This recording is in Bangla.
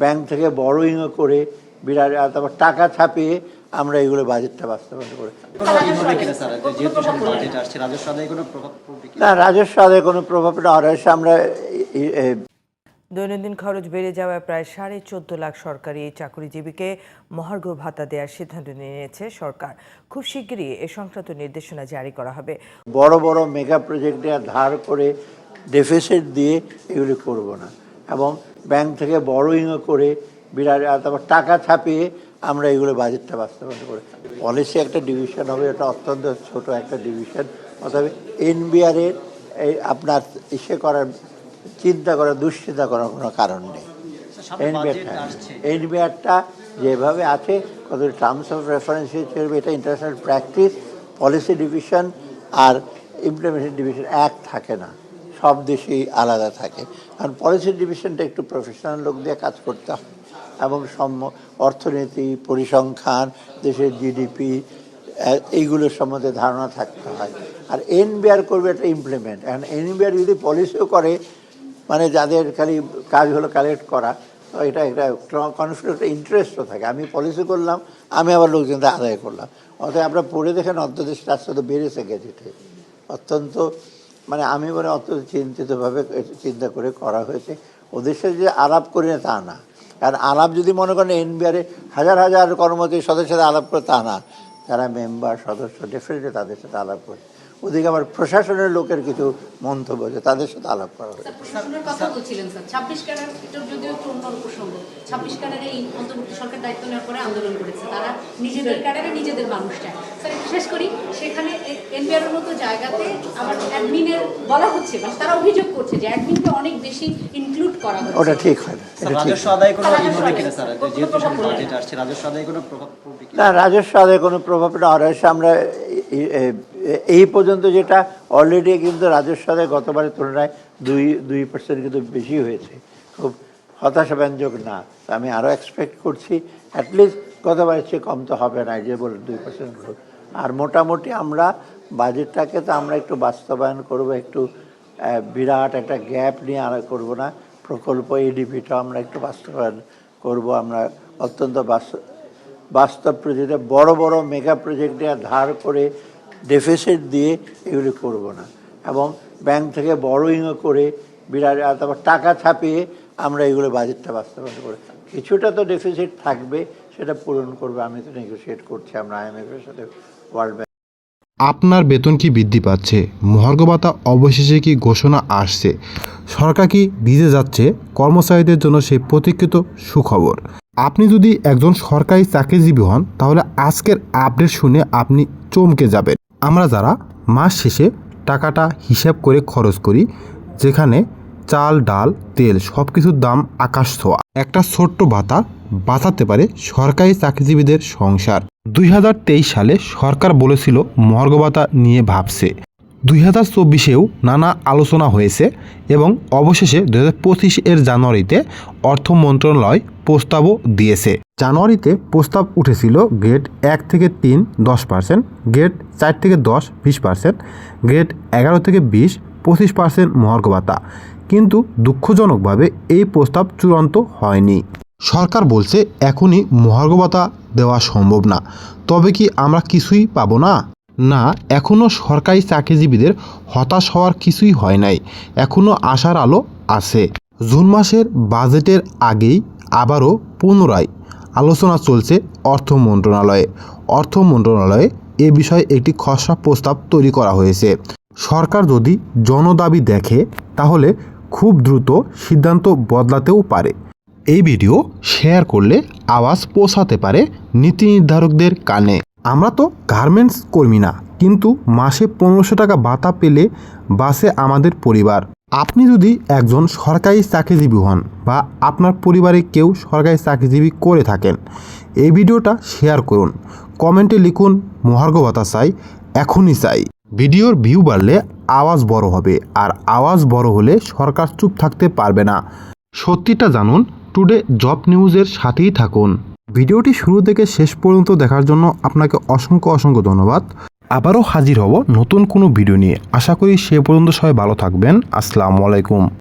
ব্যাংক থেকে বড়োইংও করে বিরাট আর তারপর টাকা ছাপিয়ে আমরা এগুলো বাজেটটা বাস্তবায়ন করে রাজস্ব আদায়ে কোনো প্রভাব না রাজস্ব আদায় কোনো প্রভাব না অবশ্য আমরা দৈনন্দিন খরচ বেড়ে যাওয়ায় প্রায় সাড়ে চোদ্দ লাখ সরকারি এই চাকরিজীবীকে মহার্ঘ ভাতা দেওয়ার সিদ্ধান্ত নিয়েছে সরকার। খুব শিগগিরই এ সংক্রান্ত নির্দেশনা জারি করা হবে। বড় বড় মেগা প্রজেক্টে ধার করে ডেফিসিট দিয়ে এগুলি করব না। এবং ব্যাংক থেকে বড়োইংও করে বিরাট তারপর টাকা ছাপিয়ে আমরা এগুলো বাজেটটা বাস্তবায়ন করে। পলিসি একটা ডিভিশন হবে এটা অত্যন্ত ছোট একটা ডিভিশন অথবা এনবিআরের এই আপনার ইসে করার চিন্তা করার দুশ্চিন্তা করার কোনো কারণ নেই। বাজেট আসছে। এনবিআরটা যেভাবে আছে কত টার্মস অফ রেফারেন্স হিসেবে এটা ইন্টারন্যাশনাল প্র্যাকটিস পলিসি ডিভিশন আর ইমপ্লিমেন্টেশন ডিভিশন এক থাকে না। সব দেশেই আলাদা থাকে। কারণ পলিসি ডিভিশনটা একটু প্রফেশনাল লোক দিয়ে কাজ করতে হয়। এবং সম, অর্থনীতি, পরিসংখ্যান, দেশের জিডিপি এইগুলোর সম্বন্ধে ধারণা থাকতে হয়। আর এনবিআর করবে একটা ইমপ্লিমেন্ট এখন এনবিআর যদি পলিসিও করে মানে যাদের খালি কাজ হলো কালেক্ট করা, তো এটা একটা কনফ্লিক্ট ইন্টারেস্টও থাকে। আমি পলিসি করলাম, আমি আবার লোকজনদের আদায় করলাম। অতএব আমরা পড়ে দেখেন অন্তর্দেশ রাষ্ট্র তো বেড়েছে গেজেটে। অত্যন্ত মানে আমি মনে অত্যন্ত চিন্তিতভাবে চিন্তা করে করা হয়েছে। ওদের সাথে যে আলাপ করি না, তা না। কারণ আলাপ যদি মনে করেন এনবিআরে হাজার হাজার কর্মচারী সদস্যের সাথে আলাপ করে, তা না। যারা মেম্বার, সদস্য ডেফিনেটলি তাদের সাথে আলাপ করে। ওদিকে আবার প্রশাসনের লোকের কিছু মন্তব্য আছে, তাদের সাথে আলাপ করা হয়েছে। শেষ করি। এনবিআর মতো জায়গাতে আবার অ্যাডমিনের বলা হচ্ছে মানে তারা অভিযোগ করছে যে অ্যাডমিনকে অনেক বেশি ইনক্লুড করা হচ্ছে। ওটা ঠিক হয় রাজস্ব আদায়ে কোনো হবে কিনা স্যার? যে যেহেতু বাজেট আসছে রাজস্ব আদায়ে কোনো প্রভাব পড়বে না রাজস্ব আদায় কোনো প্রভাব না অবশ্য আমরা এই পর্যন্ত যেটা অলরেডি কিন্তু রাজস্ব আদায় গতবারের তুলনায় দুই দুই পার্সেন্ট কিন্তু বেশি হয়েছে। খুব হতাশাব্যঞ্জক না। আমি আরও এক্সপেক্ট করছি অ্যাটলিস্ট গতবারের চেয়ে কম তো হবে না যে বলে দুই পার্সেন্ট গ্রোথ আর মোটামুটি আমরা বাজেটটাকে তো আমরা একটু বাস্তবায়ন করব, একটু বিরাট একটা গ্যাপ নিয়ে আর করব না। প্রকল্প এডিপিটা আমরা একটু বাস্তবায়ন করব, আমরা অত্যন্ত বাস্তব বাস্তব প্রজেক্টে, বড় বড় মেগা প্রজেক্টে ধার করে ডেফিসিট দিয়ে এগুলি করব না। এবং ব্যাংক থেকে বড়োইংও করে বিরাট তারপর টাকা ছাপিয়ে আমরা এগুলো বাজেটটা বাস্তবায়ন করে কিছুটা তো ডেফিসিট থাকবে, সেটা পূরণ করবে, আমি তো নেগোসিয়েট করছি আমরা আইএমএফের সাথে আপনার বেতন কি বৃদ্ধি পাচ্ছে? মহার্ঘ ভাতা অবশেষে কি ঘোষণা আসছে? সরকার কি ভিজে যাচ্ছে? কর্মচারীদের জন্য সেই প্রতীক্ষিত সুখবর। আপনি যদি একজন সরকারি চাকরিজীবী হন, তাহলে আজকের আপডেট শুনে আপনি চমকে যাবেন। আমরা যারা মাস শেষে টাকাটা হিসাব করে খরচ করি, যেখানে চাল, ডাল, তেল সব কিছুর দাম আকাশ ছোঁয়া। একটা ছোট্ট ভাতা বাঁচাতে পারে সরকারি চাকরিজীবীদের সংসার। দুই হাজার তেইশ সালে সরকার বলেছিল মর্গ ভাতা নিয়ে ভাবছে। দুই হাজার চব্বিশেও নানা আলোচনা হয়েছে এবং অবশেষে দু হাজার পঁচিশ এর জানুয়ারিতে অর্থ মন্ত্রণালয় প্রস্তাবও দিয়েছে। জানুয়ারিতে প্রস্তাব উঠেছিল গ্রেড এক থেকে তিন দশ পার্সেন্ট, গ্রেড চার থেকে দশ বিশ পার্সেন্ট, গ্রেড এগারো থেকে বিশ পঁচিশ পার্সেন্ট মহার্ঘ ভাতা কিন্তু দুঃখজনকভাবে এই প্রস্তাব চূড়ান্ত হয়নি। সরকার বলছে এখনই মহার্ঘ ভাতা দেওয়া সম্ভব না। তবে কি আমরা কিছুই পাবো না? না, এখনও সরকারি চাকরিজীবীদের হতাশ হওয়ার কিছুই হয় নাই। এখনও আশার আলো আছে। জুন মাসের বাজেটের আগেই আবারও পুনরায় আলোচনা চলছে অর্থ মন্ত্রণালয়ে। অর্থ মন্ত্রণালয়ে এ বিষয়ে একটি খসড়া প্রস্তাব তৈরি করা হয়েছে। সরকার যদি জনদাবি দেখে, তাহলে খুব দ্রুত সিদ্ধান্ত বদলাতেও পারে। এই ভিডিও শেয়ার করলে আওয়াজ পৌঁছাতে পারে নীতি নির্ধারকদের কানে। আমরা তো গার্মেন্টস কর্মী না, কিন্তু মাসে পনেরোশো টাকা ভাতা পেলে বাসে আমাদের পরিবার। আপনি যদি একজন সরকারি চাকরিজীবী হন বা আপনার পরিবারে কেউ সরকারি চাকরিজীবী করে থাকেন, এই ভিডিওটা শেয়ার করুন। কমেন্টে লিখুন, মহার্ঘ ভাতা চাই, এখনই চাই। ভিডিওর ভিউ বাড়লে আওয়াজ বড় হবে, আর আওয়াজ বড় হলে সরকার চুপ থাকতে পারবে না। সত্যিটা জানুন টুডে জব নিউজের সাথেই থাকুন। ভিডিওটি শুরু থেকে শেষ পর্যন্ত দেখার জন্য আপনাকে অসংখ্য অসংখ্য ধন্যবাদ। আবারও হাজির হব নতুন কোনো ভিডিও নিয়ে। আশা করি সে পর্যন্ত সবাই ভালো থাকবেন। আসসালামু আলাইকুম।